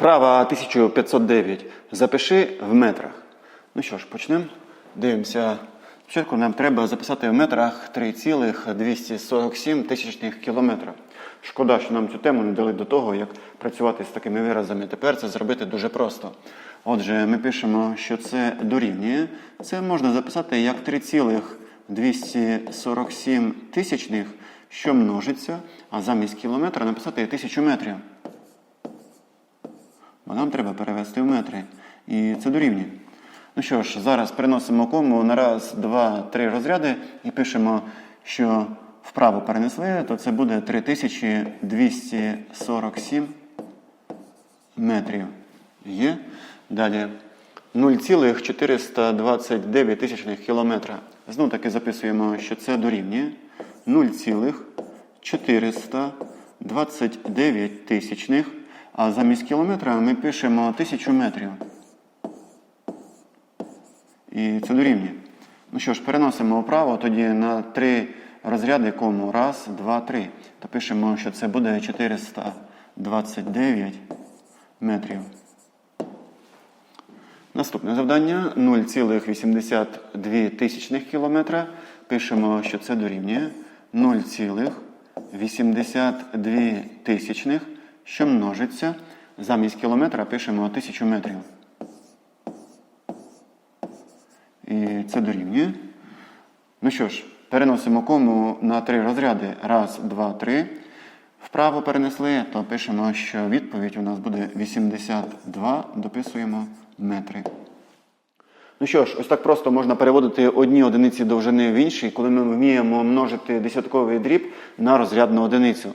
Вправа 1509. Запиши в метрах. Ну що ж, почнемо. Дивимося. Спочатку нам треба записати в метрах 3,247 тисячних кілометра. Шкода, що нам цю тему не дали до того, як працювати з такими виразами. Тепер це зробити дуже просто. Отже, ми пишемо, що це дорівнює. Це можна записати як 3,247 тисячних, що множиться, а замість кілометра написати тисячу метрів. Бо нам треба перевести в метри. І це дорівнює. Ну що ж, зараз переносимо кому на раз, два, три розряди і пишемо, що вправо перенесли, то це буде 3247 метрів. Є. Далі 0,429 тисячних кілометра. Знову таки записуємо, що це дорівнює 0,429 тисячних. А замість кілометра ми пишемо тисячу метрів. І це дорівнює. Ну що ж, переносимо вправо тоді на три розряди кому. Раз, два, три. То пишемо, що це буде 429 метрів. Наступне завдання 0,82 тисячних кілометра. Пишемо, що це дорівнює 0,82 тисячних, що множиться. Замість кілометра пишемо 1000 метрів. І це дорівнює. Ну що ж, переносимо кому на три розряди. Раз, два, три. Вправо перенесли, то пишемо, що відповідь у нас буде 82, дописуємо метри. Ну що ж, ось так просто можна переводити одні одиниці довжини в інші, коли ми вміємо множити десятковий дріб на розрядну одиницю.